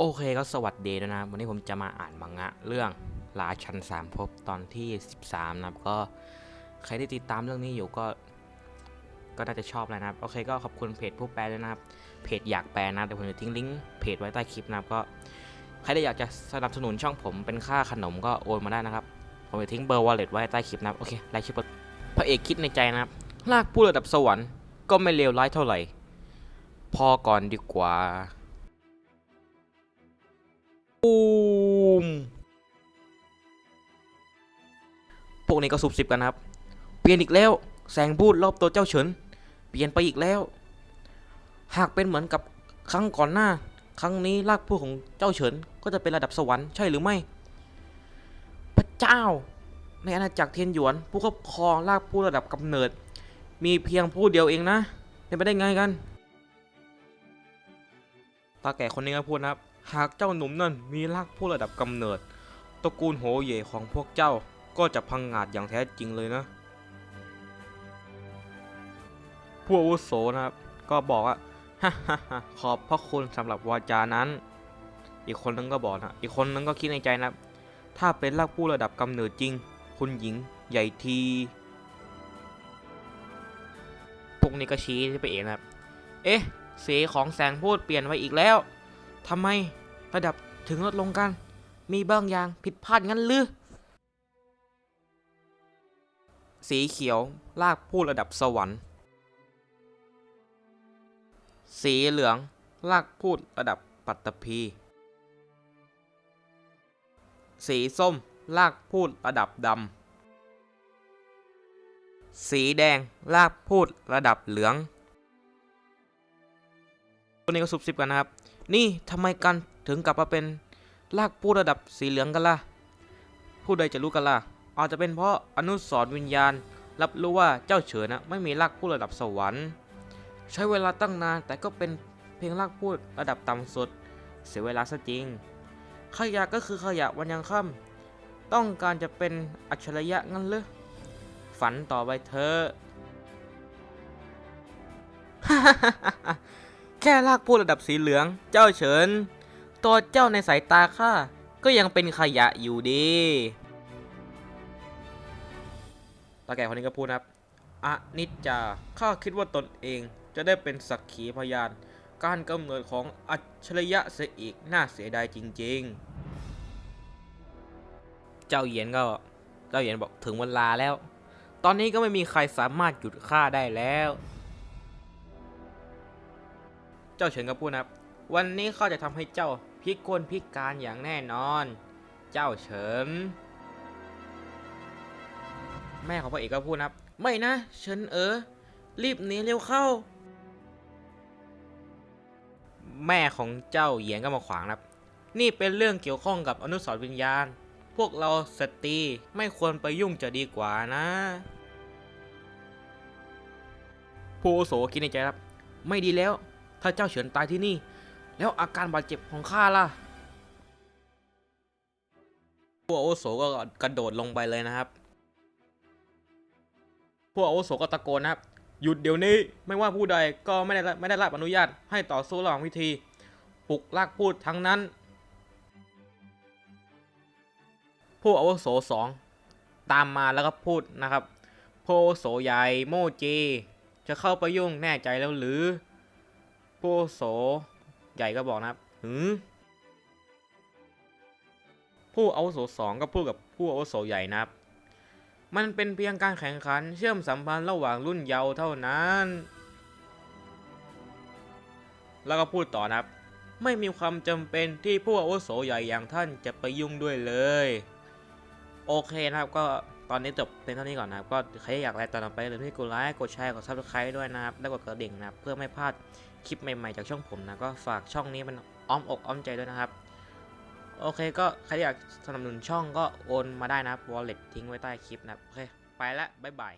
โอเคก็สวัสดีด้วยนะครับวันนี้ผมจะมาอ่านมังงะเรื่องราชันสามภพตอนที่ 13 นะครับก็ใครที่ติดตามเรื่องนี้อยู่ก็ ก็น่าจะชอบแล้วนะครับ โอเคก็ขอบคุณเพจผู้แปลด้วยนะครับ เพจอยากแปลนะเดี๋ยวผมจะทิ้งลิงก์เพจไว้ใต้คลิปนะครับก็ใครที่อยากจะสนับสนุนช่องผมเป็นค่าขนมก็โอนมาได้นะครับ ผมจะทิ้งเบอร์วอลเล็ตไว้ใต้คลิปนะครับโอเคไลค์คลิปก่อพระเอกคิดในใจนะครับลากผู้ระดับสวรรค์ก็ไม่เลวร้ายเท่าไหร่ พอก่อนดีกว่า มพวกนี้ก็สุบสิบกันครับ เปลี่ยนอีกแล้ว แสงพูดรอบตัวเจ้าเฉิน เปลี่ยนไปอีกแล้ว หากเป็นเหมือนกับครั้งก่อนหน้า ครั้งนี้รากพูดของเจ้าเฉินก็จะเป็นระดับสวรรค์ใช่หรือไม่ พระเจ้า ในอาณาจักรเทียนหยวน ผู้ครอบครองรากพูดระดับกำเนิด มีเพียงผู้เดียวเองนะเป็นไปได้ไงกัน ตาแก่คนนี้ก็พูดนะครับ หากเจ้าหนุ่มนั่นมีรากผู้ระดับกำเนิดตระกูลโหเย่ของพวกเจ้าก็จะพังงาดอย่างแท้จริงเลยนะ ผู้อาวุโสนะครับ ก็บอกว่าฮ่าฮ่าฮ่าขอบพระคุณสำหรับวาจานั้น อีกคนนึงก็บอกนะ อีกคนนึงก็คิดในใจนะครับถ้าเป็นรากผู้ระดับกำเนิดจริง คุณหญิงใหญ่ทีพวกนี้ก็ชี้ไปเองนะครับ เอ๊ะสีของแสงพูดเปลี่ยนไปอีกแล้ว ทำไมระดับถึงลดลงกัน มีบางอย่างผิดพลาดงั้นหรือ สีเขียวลากพูดระดับสวรรค์ สีเหลืองลากพูดระดับปัตตภี สีส้มลากพูดระดับดำ สีแดงลากพูดระดับเหลือง ตัวนี้ก็สุบสิบกันนะครับ นี่ทำไมกันถึงกลับมาเป็นลากพูดระดับสีเหลืองกันล่ะ ผู้ใดจะรู้กันล่ะ อาจจะเป็นเพราะอนุสรวิญญาณ รับรู้ว่าเจ้าเฉินนะไม่มีลากพูดระดับสวรรค์ ใช้เวลาตั้งนานแต่ก็เป็นเพียงลากพูดระดับต่ำสุด เสียเวลาซะจริง ขยะก็คือขยะวันยังค่ำต้องการจะเป็นอัจฉริยะงั้นหรือฝันต่อไปเถอ ค่ลากพูดระดับสีเหลือง เจ้าเฉิน ตัวเจ้าในสายตาข้าก็ยังเป็นขยะอยู่ดีตาแก่คนนี้ก็พูดนะครับอนิจจา ข้าคิดว่าตนเองจะได้เป็นสักขีพยาน การกำเนิดของอัจฉริยะเสียอีกน่าเสียดายจริง ๆ เจ้าเหยียนก็ เจ้าเหยียนบอกถึงเวลาแล้ว ตอนนี้ก็ไม่มีใครสามารถหยุดข้าได้แล้ว เจ้าเฉินก็พูดนะครับ วันนี้ข้าจะทำให้เจ้าพิกลพิการอย่างแน่นอน เจ้าเฉิน แม่ของพระเอกก็พูดนะครับ ไม่นะ เฉินเออ รีบหนีเร็วเข้า แม่ของเจ้าเหยียนก็มาขวางนะครับ นี่เป็นเรื่องเกี่ยวข้องกับอนุสรวิญญาณ พวกเราสตรีไม่ควรไปยุ่งจะดีกว่านะผู้อโสคิดในใจครับ ไม่ดีแล้ว ถ้าเจ้าเฉินตายที่นี่ แล้วอาการบาดเจ็บของข้าล่ะผู้อาวุโสก็กระโดดลงไปเลยนะครับผู้อาวุโสก็ตะโกนนะครับ หยุดเดี๋ยวนี้ไม่ว่าผู้ใดก็ไม่ได้ไม่ได้รับอนุญาตให้ต่อสู้ระหว่างพิธีปลุกลากพูดทั้งนั้น ผู้อาวุโสสองตามมาแล้วก็พูดนะครับผู้อาวุโสใหญ่โมจีจะเข้าไปยุ่งแน่ใจแล้วหรือผู้อาวุ โส ใหญ่ก็บอกนะครับหือผู้อาวุโสสองก็พูดกับผู้อาวุโสใหญ่นะครับ มันเป็นเพียงการแข่งขันเชื่อมสัมพันธ์ระหว่างรุ่นเยาว์เท่านั้น แล้วก็พูดต่อนะครับ ไม่มีความจำเป็นที่ผู้อาวุโสใหญ่อย่างท่านจะไปยุ่งด้วยเลย โอเคนะครับก็ ตอนนี้จบเป็นเท่านี้ก่อนนะครับ ก็ใครอยากอะไรต่อไปอย่าลืมที่กดไลค์กดแชร์กดซับสไครต์ด้วยนะครับ แล้วกดกระดิ่งนะครับ เพื่อไม่พลาดคลิปใหม่ๆจากช่องผมนะก็ฝากช่องนี้มันอ้อมอกอ้อมใจด้วยนะครับ โอเคก็ใครอยากสนับสนุนช่องก็โอนมาได้นะครับ wallet ทิ้งไว้ใต้คลิปนะครับโอเคไปละบ๊ายบาย